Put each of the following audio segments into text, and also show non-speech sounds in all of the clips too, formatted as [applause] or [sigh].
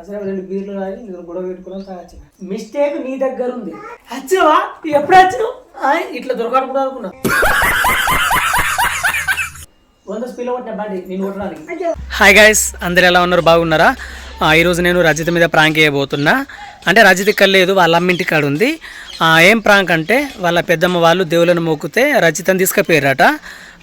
అసలు రెండు బీర్లు రాయి నేను గొడవ పెట్టుకున్నాను తాగచ్చిన మిస్టేక్ నీ దగ్గర ఉంది. వచ్చావా ఎప్పుడు వచ్చావు ఇట్లా దొరకడం కూడా అనుకున్నా. వంద స్పీడ్ కొట్టిన బండి నేను కొట్టడానికి. హాయ్ గైస్ అందరు ఎలా ఉన్నారు? బాగున్నారా? ఈరోజు నేను రజిత మీద ప్రాంక్ చేయబోతున్నా. అంటే రజిత ఇక్కడ లేదు వాళ్ళ అమ్మింటి కాడ ఉంది. ఏం ప్రాంక్ అంటే వాళ్ళ పెద్దమ్మ వాళ్ళు దేవులను మొక్కితే రజితని తీసుకుపోయారట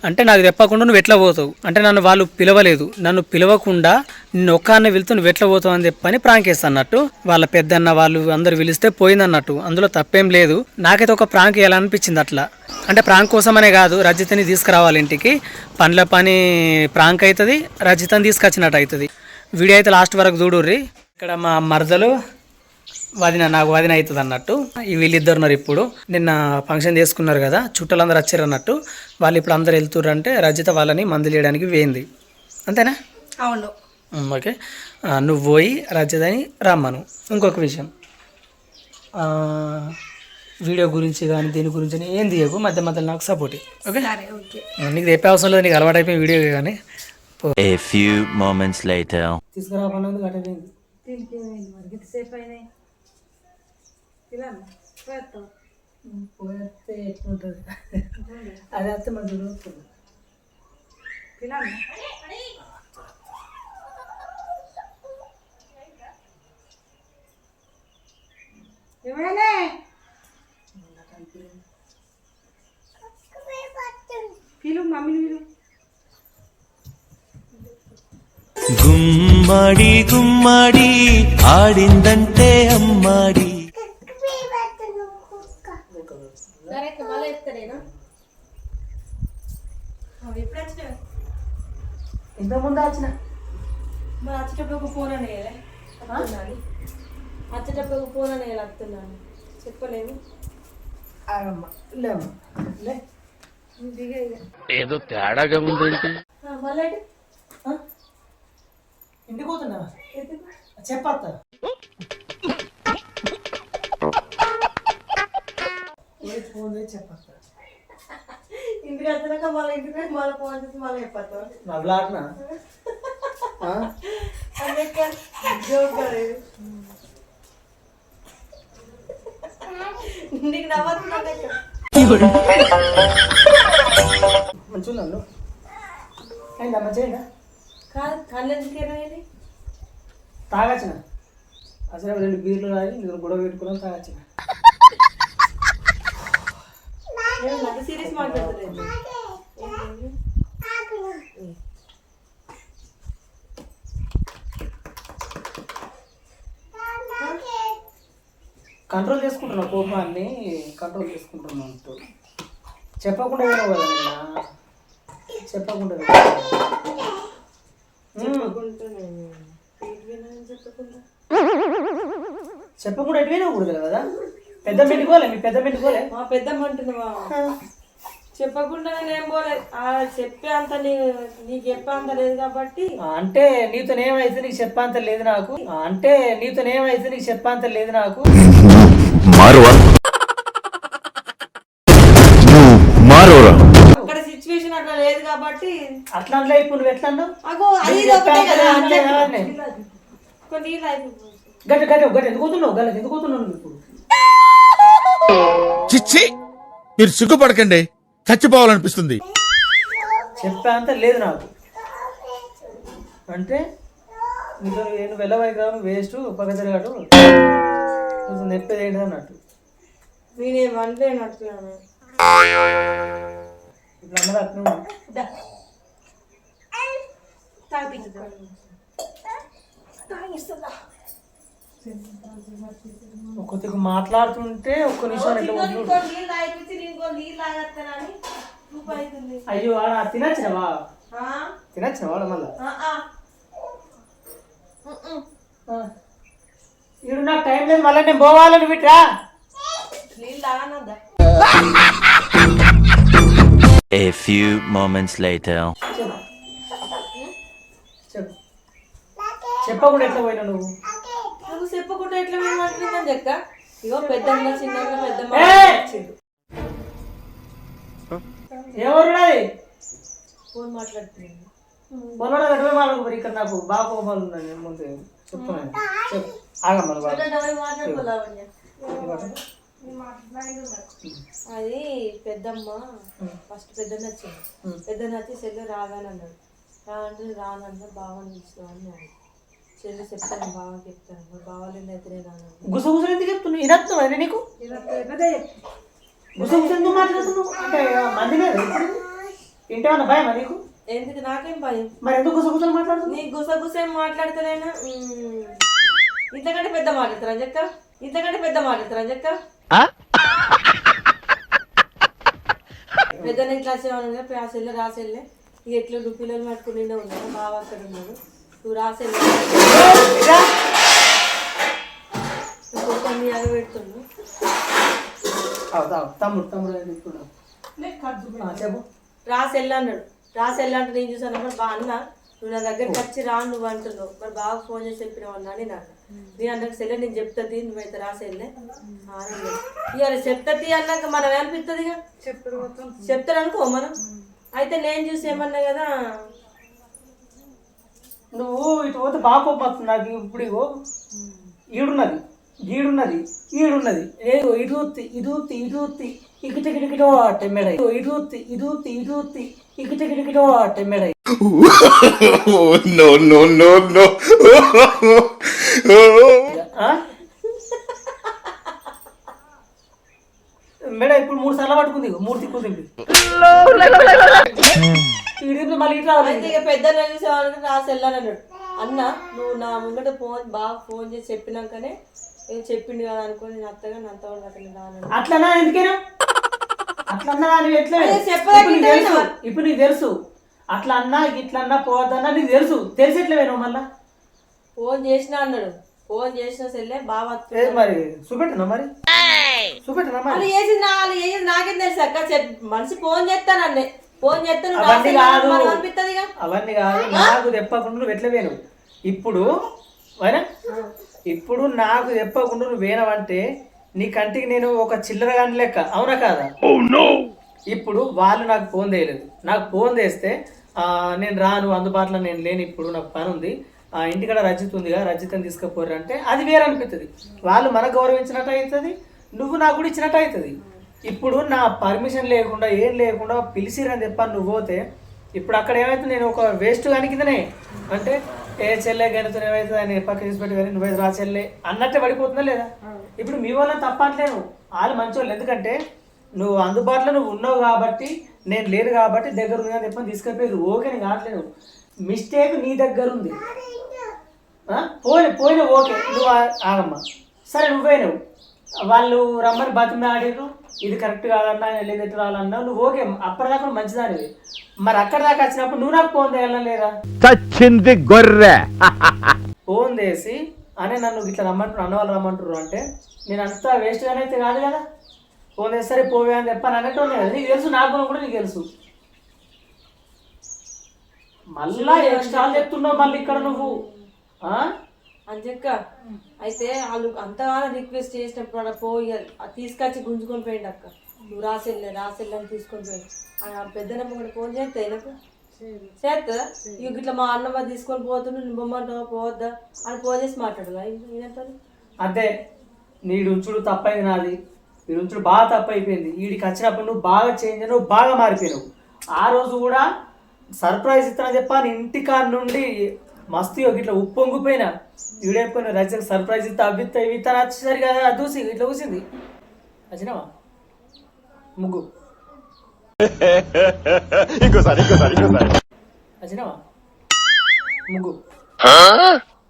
అంటే నాకు చెప్పకుండా నువ్వు ఎట్లా పోతావు? అంటే నన్ను వాళ్ళు పిలవలేదు. నన్ను పిలవకుండా నిన్ను ఒక్కనే వెళ్తూ నువ్వు ఎట్లా పోతావు అని చెప్పని ప్రాంక్ అన్నట్టు. వాళ్ళ పెద్దన్న వాళ్ళు అందరు పిలిస్తే పోయిందన్నట్టు అందులో తప్పేం లేదు. నాకైతే ఒక ప్రాంక్ వేయాలనిపించింది అట్లా. అంటే ప్రాంక్ కోసమనే కాదు రజితని తీసుకురావాలి ఇంటికి. పనుల పని ప్రాంక్ అవుతుంది రజితని తీసుకొచ్చినట్టు అవుతుంది వీడియో అయితే లాస్ట్ వరకు చూడుర్రి. ఇక్కడ మా మరదలు వదిన నాకు వదిన అవుతుంది అన్నట్టు. ఈ వీళ్ళిద్దరు ఉన్నారు ఇప్పుడు. నిన్న ఫంక్షన్ చేసుకున్నారు కదా చుట్టాలందరూ వచ్చారు అన్నట్టు. వాళ్ళు ఇప్పుడు అందరు వెళ్తుర్రు అంటే రజిత వాళ్ళని మందులు వేయడానికి వేయింది. అంతేనా? అవును. ఓకే. నువ్వు పోయి రజితని రమ్మను. ఇంకొక విషయం. ఆ, వీడియో గురించి కానీ దీని గురించి ఏం తీయకు. మధ్య మధ్యలో నాకు సపోర్ట్ ఓకే? సరే ఓకే. నీకు చెప్పే అవసరం లేదు నీకు అలవాటు అయిపోయిన వీడియో కానీ. A few moments later. అయినాయి పిల్లలు పోయేస్తాం ఎట్లుంటుంది అది వస్తే మన దొరుకుతుంది పిల్లలు ఏమైనా పిలు మమ్మీని పిలు గుమ్మడి గుమ్మడి ఆడిందంటే అమ్మాడి సరే మళ్ళీ చెప్తా నేను ఎప్పుడు వచ్చినావు ఇంతకుముందు వచ్చిన మరి వచ్చేటప్పుడు ఒక ఫోన్ అనేయాలి వచ్చేటప్పుడు ఒక ఫోన్ అనేయాలి వస్తున్నాను చెప్పలేము. ఆగమ్మ లేమ్మ లే. దిగే ఏదో తేడాగా ఉందేంటి? ఇంటికి పోతున్నా చెప్పత్త. [laughs] ఫోన్ చెప్పత్త. ఇంటికి వచ్చినాక మళ్ళీ ఇంటికి పోయి మళ్ళీ ఫోన్ చేసి మళ్ళీ చెప్పాను నవ్వులాటనా అందుకే జోక్ పడేది నీకు నవ్వుతున్నా మంచిగా ఉన్నాను అయిందా మంచిగా కాదు కళ్ళు ఎందుకు ఎర్రగైంది తాగచ్చిన. అసలు రెండు బీర్లు తాగి నేను గొడవ పెట్టుకున్నాను తాగచ్చిన. సీరియస్ కంట్రోల్ చేసుకుంటున్నా కోపాన్ని కంట్రోల్ చేసుకుంటున్నా అంటూ. చెప్పకుండా వినవు కదా నిన్న. చెప్పకుండా చెప్పకుండా ఎటు వినకూడదు కదా? పెద్ద పెట్టుకోలే మీ పెద్ద పెట్టుకోలే మా పెద్దమ్మ అంటున్నావా చెప్పకుండా నేనేం పోలే. ఆ చెప్పే అంత నీ నీకు చెప్పే అంత లేదు కాబట్టి అంటే నీతోనేమైతే నీకు చెప్పంత లేదు నాకు. అంటే నీతోనేమైతే నీకు చెప్పంత లేదు నాకు. అక్కడ సిచ్యువేషన్ అట్లా లేదు కాబట్టి అట్లా అంటే ఇప్పుడు నువ్వు ఎట్లా అన్నావు? అగో అది ఇది ఒకటే కదా అంటే? కొన్ని నీళ్ళు అయిపోయి గట్టి గట్టి గట్టి ఎందుకు పోతున్నావు? గల్లకి ఎందుకు పోతున్నావు నువ్వు ఇప్పుడు? చిచ్చి మీరు సిగ్గుపడకండి. చచ్చిపోవాలనిపిస్తుంది. చెప్పేంత లేదు నాకు. అంటే నువ్వు వెళ్ళవై కాదు వేస్ట్ పక్క తిరగటు కొంచెం నెప్పేది ఏంటి అన్నట్టు. నేనేం ఇప్పుడు అందరూ ఉంది. కొద్దిగా మాట్లాడుతుంటే ఒక్క నిమిషం అయ్యో ఆడ తినచ్చినవా? ఆ? తినచ్చిన వాడు మళ్ళా. ఈడు నాకు టైం లేదు మళ్ళీ నేను పోవాలని Bitra A few moments later. చెప్పు. చెప్పు. చెప్పకుండా ఎట్లా పోయినా నువ్వు? చెప్పకుండా ఎట్లా మాట్లాడిందని చెక్క? ఇగో పెద్దమ్మ చిన్నమ్మ పెద్దమ్మ! వచ్చిండు ఎవరు? ఫోన్ మరి ఇక్కడ నాకు బాగా కోపాలు ముందు చెప్తున్నాను చెప్పు. ఆగమ్మ అది పెద్దమ్మ ఫస్ట్ పెద్దన్న వచ్చింది. పెద్దన్న వచ్చి చెల్లె రాగానే అన్నాడు. రా అంటే రానన్నా బాగా అన్నాడు. చెల్లె చెప్తాను బాగా చెప్తాను. నేను గుస గుసలు ఎందుకు చెప్తున్నావు? అది నీకు? గుస గుస ఎందుకు మాట్లాడుతున్నావు? అంటే మంది లేదు ఇప్పుడు ఇంటేమన్నా భయమా నీకు? ఎందుకు? నాకేం భయం. మరి ఎందుకు గుస గుసలు మాట్లాడుతున్నావు? నీ గుస గుస ఏం మాట్లాడతలేనా. ఇంతకంటే పెద్ద మాట్లాడతారా చెక్క ఇంతకంటే పెద్ద మాట్లాడతారా చెక్క పెద్ద ఇట్లా వచ్చేవాళ్ళు ఆ సెల్లె రాసెల్లె ఇక ఎట్లా పిల్లలు పట్టుకుని ఉన్నాను బాగా అక్కడ ఉన్నాడు. నువ్వు తావు. తమ్ముడు చెప్పు రాసెల్లు అన్నాడు రాసెల్లు అంటే నేను చూసాను మరి బా అన్న నువ్వు నా దగ్గరికి వచ్చి రా నువ్వు అంటున్నావు మరి బాగా ఫోన్ చేసి చెప్పినావు అన్నా నేను అన్న నేను అన్నట్టు సెల్లె నేను చెప్తుంది నువ్వైతే రాసెల్లే ఇవాళ చెప్తుంది అన్నాక మనం ఏమనిపిస్తుంది ఇక చెప్తాడు అనుకో మనం అయితే నేను చూసి ఏమన్నా కదా నువ్వు ఇటు పోతే బాగా కోపం వస్తుంది నాకు ఇప్పుడు ఈడున్నది ఈడున్నది ఈడున్నది. ఏదో ఇటు ఉత్తి ఇటు ఉత్తి ఇటు ఉత్తి ఇకిట కిటకిటో టెమ్మెడ ఇటు ఉత్తి ఇటు ఉత్తి ఇటు ఉత్తి ఇకిట కిటకిటో టెమ్మెడ నో నో నో నో మేడ ఇప్పుడు మూడు సార్లు పట్టుకుంది మూడు తింది. [laughs] ఈడు మళ్ళీ ఇటు రావాలి. అయితే ఇక పెద్ద చూసేవాళ్ళకి అన్న నువ్వు నా ముంగట ఫోన్ బాగా ఫోన్ చేసి చెప్పినాకనే ఏం చెప్పిండు కదా అనుకోని నేను అత్తగా నా అతను రాను అట్లనా ఎందుకేనా? అట్లన్నా నువ్వు ఎట్లా? ఇప్పుడు నీకు తెలుసు? ఇప్పుడు నీకు తెలుసు. అట్లా అన్నా ఇట్లా అన్నా పోవద్దన్నా నీకు తెలుసు. తెలిసి ఎట్లా వేను మళ్ళా? ఫోన్ చేసినా అన్నాడు. ఫోన్ చేసిన సెల్లే బాగా మరి చూపెట్టనా మరి? చూపెట్టనా మరి? వాళ్ళు చేసింది నా వాళ్ళు చేసింది నాకేం తెలుసు అక్క. చెప్- మనిషి ఫోన్ చేస్తాను అన్నే ఫోన్ చేస్తాను అవన్నీ కాదు. అనిపిస్తుంది ఇక. అవన్నీ కాదు. నాకు తెప్పకుండా నువ్వు ఎట్లా వేను ఇప్పుడు అయినా ఇప్పుడు నాకు తెప్పకుండా నువ్వు వేనవంటే నీ కంటికి నేను ఒక చిల్లర గాని లెక్క. అవునా కాదా? ఇప్పుడు వాళ్ళు నాకు ఫోన్ చేయలేదు. నాకు ఫోన్ చేస్తే ఆ, నేను రాను అందుబాటులో నేను లేను ఇప్పుడు నాకు పని ఉంది. ఆ, ఇంటికాడ రజిత్ ఉందిగా రజిత్ని తీసుకుపోరు అంటే అది వేరే అనిపిస్తుంది వాళ్ళు మనకు గౌరవించినట్టు అవుతుంది నువ్వు నాకు కూడా ఇచ్చినట్టు అవుతుంది. ఇప్పుడు నా పర్మిషన్ లేకుండా ఏం లేకుండా పిలిచిరని చెప్పా నువ్వు పోతే ఇప్పుడు అక్కడ ఏమైతే నేను ఒక వేస్ట్ కానీ కిందనే. అంటే ఏ చెల్లె గణితం ఏమైతుంది? అని పక్క తీసుకుంటే కానీ నువ్వైతే రా చెల్లె అన్నట్టే పడిపోతుందా లేదా? ఇప్పుడు మీ వాళ్ళని తప్ప అంటలేను వాళ్ళు మంచోళ్ళు. ఎందుకంటే నువ్వు అందుబాటులో నువ్వు ఉన్నావు కాబట్టి నేను లేను కాబట్టి దగ్గర ఉంది అని చెప్పని తీసుకెళ్ళిపోయి ఓకే నేను కావట్లేదు. మిస్టేక్ నీ దగ్గర ఉంది. పోయిన పోయిన ఓకే. నువ్వు ఆగమ్మా. సరే నువ్వు వాళ్ళు రమ్మని బతిమి ఆడిరు ఇది కరెక్ట్ కాదన్నా లేదు ఎట్లా రావాలన్నా. నువ్వు ఓకే అప్పటిదాకా నువ్వు మంచిదానివి. మరి అక్కడ దాకా వచ్చినప్పుడు నువ్వు నాకు ఫోన్ చేయాలా లేదా? చచ్చింది గొర్రె. ఫోన్ చేసి అనే నన్ను ఇట్లా రమ్మంటారు అన్న వాళ్ళు రమ్మంటారు అంటే నేను అంతా వేస్ట్గానే అయితే కాదు కదా. ఫోన్ చేస్తే సరే పోవే అని చెప్పని అన్నట్టు కదా. నీకు తెలుసు నాకు గుణం కూడా నీకు తెలుసు. మళ్ళా ఎక్స్ట్రా చెప్తున్నావు మళ్ళీ ఇక్కడ నువ్వు. ఆ? అంజక్క అయితే వాళ్ళు అంతగానో రిక్వెస్ట్ చేసినప్పుడు అక్కడ పోయి అది తీసుకొచ్చి గుంజుకొని పోయిండు అక్క. నువ్వు రాసెళ్ళే రాసెళ్ళే అని తీసుకొని పోయిండు. ఆ పెద్దనమ్మ కూడా ఫోన్ చేస్తే నాకు చేస్తా ఇక ఇట్లా మా అన్నమ్మ తీసుకొని పోతుండు నువ్వు బొమ్మంటావా పోవద్దా? అని ఫోన్ చేసి మాట్లాడదా ఈయనతో అదే నీడు ఉంచుడు తప్పైంది నాది. వీడు ఉంచుడు బాగా తప్పైపోయింది. వీడికి వచ్చినప్పుడు నువ్వు బాగా చేంజ్ నువ్వు బాగా మారిపోయినావు. ఆ రోజు కూడా సర్ప్రైజ్ ఇస్తానని చెప్పాను ఇంటికాడ నుండి మస్తు ఇట్లా ఉప్పొంగిపోయినా వీడైపోయిన రచన సర్ప్రైజ్ ఇస్తా అవి ఇస్తా ఇవి అని వచ్చేసరి కదా చూసి ఇట్లా కూసింది. వచ్చినావా? ముగ్గు. వచ్చినావా? ముగ్గు.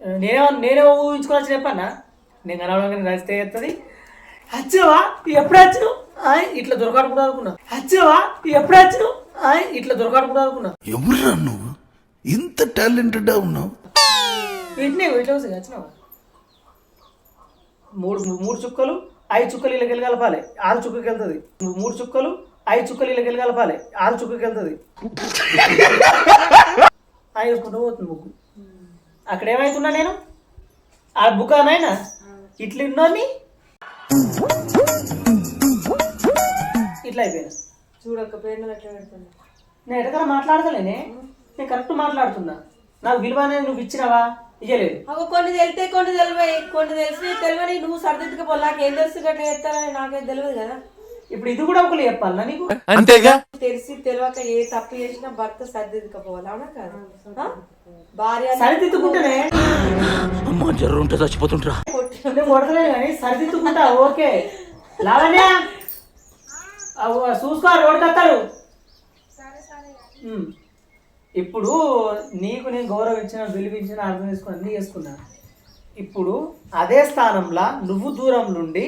నేనే నేనే ఊహించుకోవచ్చు చెప్పన్నా. నేను కనవడానికి నచ్చితే ఎత్తది అచ్చవా ఎప్పుడు వచ్చావు? ఆయ్, ఇట్లా దొరకాడుకుంటా అనుకున్నా. అచ్చవా ఎప్పుడు వచ్చావు? ఆయ్, ఇట్లా దొరకాడుకుంటా అనుకున్నా. నువ్వు? ఇంత టాలెంటెడ్ ఉన్నావు? ఇట్లా వస్తుంది వచ్చినావా? మూడు మూడు చుక్కలు ఐదు చుక్కలు ఇలా కలపాలి ఆరు చుక్కకి వెళ్తుంది. మూడు చుక్కలు ఐదు చుక్కలు ఇలా కలపాలి ఆరు చుక్కకి వెళ్తుంది. వేసుకుంటూ పోతుంది ముగ్గు. అక్కడ ఏమవుతున్నా నేను? ఆ బుకానైనా ఇట్లా ఉన్నోని ఇట్లా అయిపోయినా. చూడక్క పేరు ఎట్లా పెడుతున్నా నేను ఎటకరా మాట్లాడతలేనే? నేను కరెక్ట్ మాట్లాడుతున్నా. నాకు విలువ అనేది నువ్వు ఇచ్చినావా? ఇయ్యలేదు. అగో కొన్ని తెలితే కొన్ని తెలివై కొన్ని తెలిసి తెలివని నువ్వు సర్దిద్దుకపో నాకేం తెలుసు గట్లా చేస్తానని నాకేం తెలియదు కదా. ఇప్పుడు ఇది కూడా ఒకరు చెప్పాలనా నీకు? అంతేగా? తెలిసి తెలియక ఏ తప్పు చేసినా భర్త సర్దిద్దుకపోవాలి? అవునా కాదు? భార్య సరిదిద్దుకుంటేనే అమ్మా జర్ర ఉంటే చచ్చిపోతుంటరా నేను కొడతలేదు కానీ సరిదిద్దుకుంటా ఓకే. లావణ్య చూసుకో రోడ్కత్తాడు ఉమ్. ఇప్పుడు నీకు నేను గౌరవించిన విలువించిన అర్థం చేసుకుని అన్నీ చేసుకున్నా. ఇప్పుడు అదే స్థానంలో నువ్వు దూరం నుండి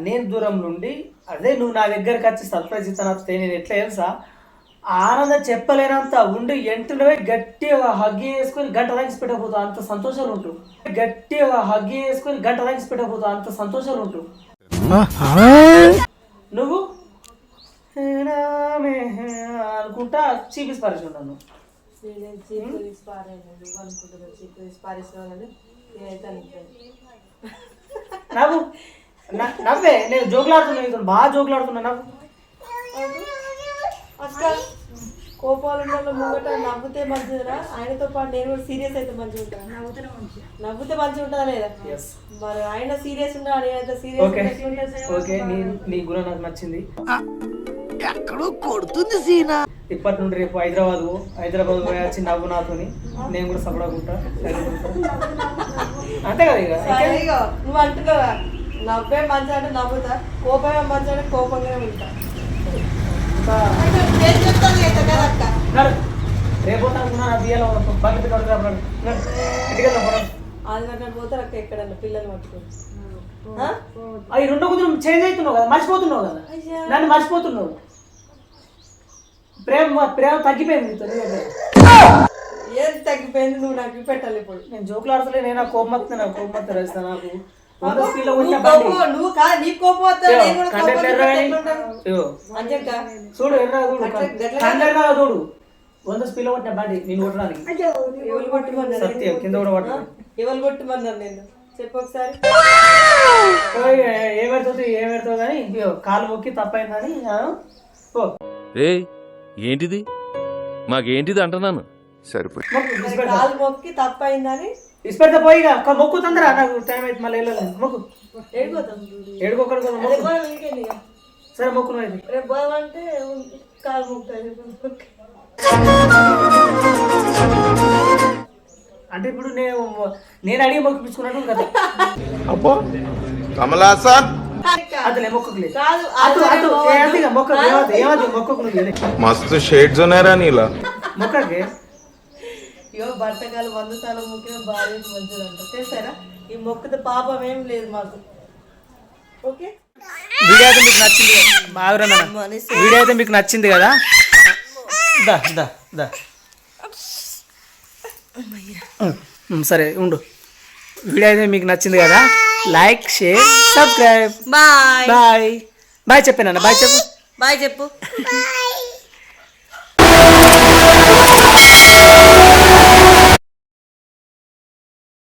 నేను దూరం నుండి అదే నువ్వు నా దగ్గరికి వచ్చి సర్ప్రైజ్ ఇస్తాను నేను ఎట్లా తెలుసా? ఆనందం చెప్పలేనంత ఉండి ఎంటనే గట్టిగా హగ్ వేసుకొని గంట దాకా పెట్టకపోతా అంత సంతోషాలు ఉంటు గట్టిగా హగ్ వేసుకొని గంట దాకా పెట్టకపోతా అంత సంతోషాలు ఉంటు నువ్వు అనుకుంటా చీపిస్ పరిచయం నన్ను నేను చీపు తీసి పారాను నువ్వు అనుకుంటున్నావు చీపు తీసి పారేసినావు నేనైతే అనుకోను నవ్వు. నవ్వే. నేను జోకులాడుతున్నా ఇతను బాగా జోకులాడుతున్నా నవ్వు. కోపాలు ముంగట నవ్వుతే మంచిదిరా. ఆయనతో పాటు నేను కూడా సీరియస్ అయితే మంచిగా ఉంటాను నవ్వుతే మంచిగా నవ్వుతే మంచిగా ఉంటుందా లేదా మరి ఆయన సీరియస్ ఉన్నా నేనైతే సీరియస్ ఓకే నీ గుణం నాకు నచ్చింది. ఎక్కడో కొడుతుంది సీనా. ఇప్పటి నుండి రేపు హైదరాబాద్. హైదరాబాద్ పోయి వచ్చి నవ్వు నాతోని నేను కూడా సపడకుంటా అంతే కదా ఇక? నువ్వు అంటున్నావా నవ్వే మంచి అంటే నవ్వుతా కోపమే మంచి అంటే కోపంగానే ఉంటా. రేపు కట్టినట్టు పోతారు అక్క ఎక్కడన్నా పిల్లలు పట్టుకొని. ఆ? అవి రెండు కుదురు చేంజ్ అవుతున్నావు కదా మర్చిపోతున్నావు కదా. నన్ను మర్చిపోతున్నావు. ప్రేమ ప్రేమ తగ్గిపోయింది నీతో. ఏది తగ్గిపోయింది నువ్వు నాకు పెట్టాలి ఇప్పుడు నేను జోకులు ఆడతలే నేను నాకు కోపం వస్తుంది నాకు కోపం వస్తుంది రజిత నాకు చూడు ఎర్ర చూడు చూడు వంద స్పీడ్లో కొట్టిన బండి నేను కొట్టడానికి సత్యం కింద కూడా పట్టు ఎవరు కొట్టుమన్నారు నేను చెప్పు ఒకసారి ఏమెడుతుంది ఏమెడుతుంది కానీ ఇగో, కాలు మొక్కి తప్పైందని ఏయ్ ఏంటిది? మాకేంటిది అంటున్నాను? సరిపోయి మొక్కు మరి ఇసిపెడతా. కాలు మొక్కి తప్పైందని? ఇసిపెడతా పోయి ఇక. ఒక మొక్కు తొందర నాకు టైం అయితే మళ్ళీ మొక్కు. ఏడిపోతాం ఏడుకోకడు కదా రేపు మొక్కు. పోదాం ఇంకేంది ఇక. సరే మొక్కు నువ్వు అయితే. రేపు పోదామంటే కాలు మొక్కుతాయి అంటే. ఇప్పుడు నేను నేను అడిగి మొక్కిపించుకున్నట్టు కదా. అబ్బో! కమలాసన్ మస్తు షేడ్స్ ఉన్నాయరా నీలా. మొక్కకి? ఇగో బట్టకాలు వంద సార్లు మొక్కిన భార్య మంచిది అంట తెలుసారా? ఈ మొక్కుతో పాపం ఏం లేదు మాకు. ఓకే? వీడియో అయితే మీకు నచ్చింది బాగా వీడియో అయితే మీకు నచ్చింది కదా? దా దా దా. సరే ఉండు. వీడియో అయితే మీకు నచ్చింది కదా? Like share subscribe bye bye bye చెప్పానన్న bye చెప్పు. బాయ్ చెప్పు.